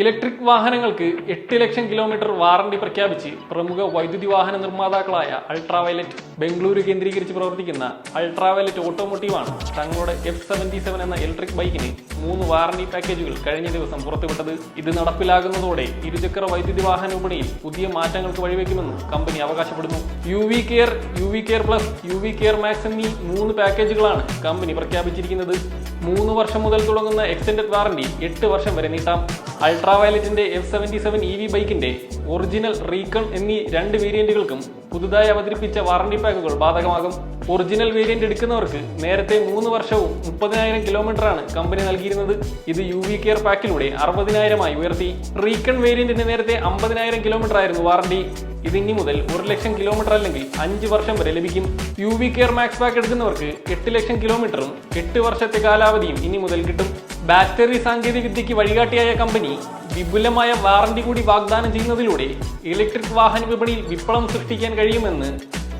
Electric വാഹനങ്ങൾക്ക് എട്ട് ലക്ഷം kilometre warranty പ്രഖ്യാപിച്ച് പ്രമുഖ വൈദ്യുതി വാഹന നിർമ്മാതാക്കളായ അൾട്രാവയലറ്റ് ബംഗളൂരു കേന്ദ്രീകരിച്ച് പ്രവർത്തിക്കുന്ന അൾട്രാവയലറ്റ് ഓട്ടോമോട്ടീവാണ് തങ്ങളുടെ എഫ് സെവന്റി സെവൻ എന്ന ഇലക്ട്രിക് ബൈക്കിന് മൂന്ന് വാറണ്ടി പാക്കേജുകൾ കഴിഞ്ഞ ദിവസം പുറത്തുവിട്ടത്. ഇത് നടപ്പിലാകുന്നതോടെ ഇരുചക്ര വൈദ്യുതി വാഹന വിപണിയിൽ പുതിയ മാറ്റങ്ങൾക്ക് വഴിവെക്കുമെന്നും കമ്പനി അവകാശപ്പെടുന്നു. U V care U V care plus U V care max എന്നീ മൂന്ന് പാക്കേജുകളാണ് കമ്പനി പ്രഖ്യാപിച്ചിരിക്കുന്നത്. മൂന്ന് വർഷം മുതൽ തുടങ്ങുന്ന എക്സ്റ്റൻഡ് വാറണ്ടി എട്ട് വർഷം വരെ നീട്ടാം. അൾട്രാവയലറ്റിന്റെ F seventy seven E V ബൈക്കിന്റെ ഒറിജിനൽ റീകൺ എന്നീ രണ്ട് വേരിയന്റുകൾക്കും പുതുതായി അവതരിപ്പിച്ച വാറണ്ടി പാക്കുകൾ ബാധകമാകും. ഒറിജിനൽ വേരിയന്റ് എടുക്കുന്നവർക്ക് നേരത്തെ മൂന്ന് വർഷവും മുപ്പതിനായിരം കിലോമീറ്ററാണ് കമ്പനി നൽകിയിരുന്നത്. ഇത് യു വി കെയർ പാക്കിലൂടെ അറുപതിനായിരമായി ഉയർത്തി. റീകൺ വേരിയന്റിന് നേരത്തെ അമ്പതിനായിരം കിലോമീറ്റർ ആയിരുന്നു വാറണ്ടി ഇത് ഇനി മുതൽ ഒരു ലക്ഷം കിലോമീറ്റർ അല്ലെങ്കിൽ അഞ്ച് വർഷം വരെ ലഭിക്കും. U V care max pack എടുക്കുന്നവർക്ക് എട്ട് ലക്ഷം കിലോമീറ്ററും എട്ട് വർഷത്തെ കാലാവധിയും ഇനി മുതൽ കിട്ടും. ബാറ്ററി സാങ്കേതിക വിദ്യയ്ക്ക് വഴികാട്ടിയായ കമ്പനി വിപുലമായ വാറണ്ടി കൂടി വാഗ്ദാനം ചെയ്യുന്നതിലൂടെ ഇലക്ട്രിക് വാഹന വിപണിയിൽ വിപ്ലവം സൃഷ്ടിക്കാൻ കഴിയുമെന്ന്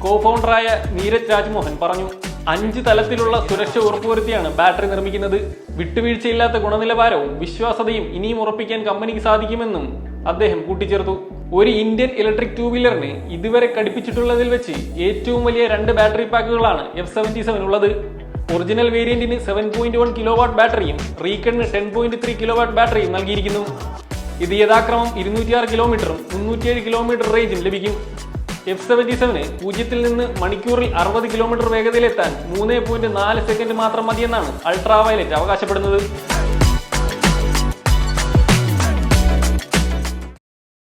കോ ഫൗണ്ടറായ നീരജ് രാജ്മോഹൻ പറഞ്ഞു. അഞ്ച് തലത്തിലുള്ള സുരക്ഷ ഉറപ്പുവരുത്തിയാണ് ബാറ്ററി നിർമ്മിക്കുന്നത്. വിട്ടുവീഴ്ചയില്ലാത്ത ഗുണനിലവാരവും വിശ്വാസതയും ഇനിയും ഉറപ്പിക്കാൻ കമ്പനിക്ക് സാധിക്കുമെന്നും അദ്ദേഹം കൂട്ടിച്ചേർത്തു. ഒരു ഇന്ത്യൻ ഇലക്ട്രിക് ടൂ വീലറിന് ഇതുവരെ ഘടിപ്പിച്ചിട്ടുള്ളതിൽ വെച്ച് ഏറ്റവും വലിയ രണ്ട് ബാറ്ററി പാക്കുകളാണ് എഫ് സെവന്റി സെവൻ ഉള്ളത്. ഒറിജിനൽ വേരിയന്റിന് seven point one kilo watt ബാറ്ററിയും റീക്കണിന് ten point three kilo watt ബാറ്ററിയും നൽകിയിരിക്കുന്നു. ഇത് യഥാക്രമം ഇരുന്നൂറ്റിയാറ് കിലോമീറ്ററും മുന്നൂറ്റിയേഴ് കിലോമീറ്റർ റേഞ്ചും ലഭിക്കും. എഫ് സെവന്റി സെവന് പൂജ്യത്തിൽ നിന്ന് മണിക്കൂറിൽ അറുപത് കിലോമീറ്റർ വേഗതയിലെത്താൻ മൂന്ന് പോയിന്റ് നാല് സെക്കൻഡ് മാത്രം മതിയെന്നാണ് അൾട്രാവയലറ്റ് അവകാശപ്പെടുന്നത്.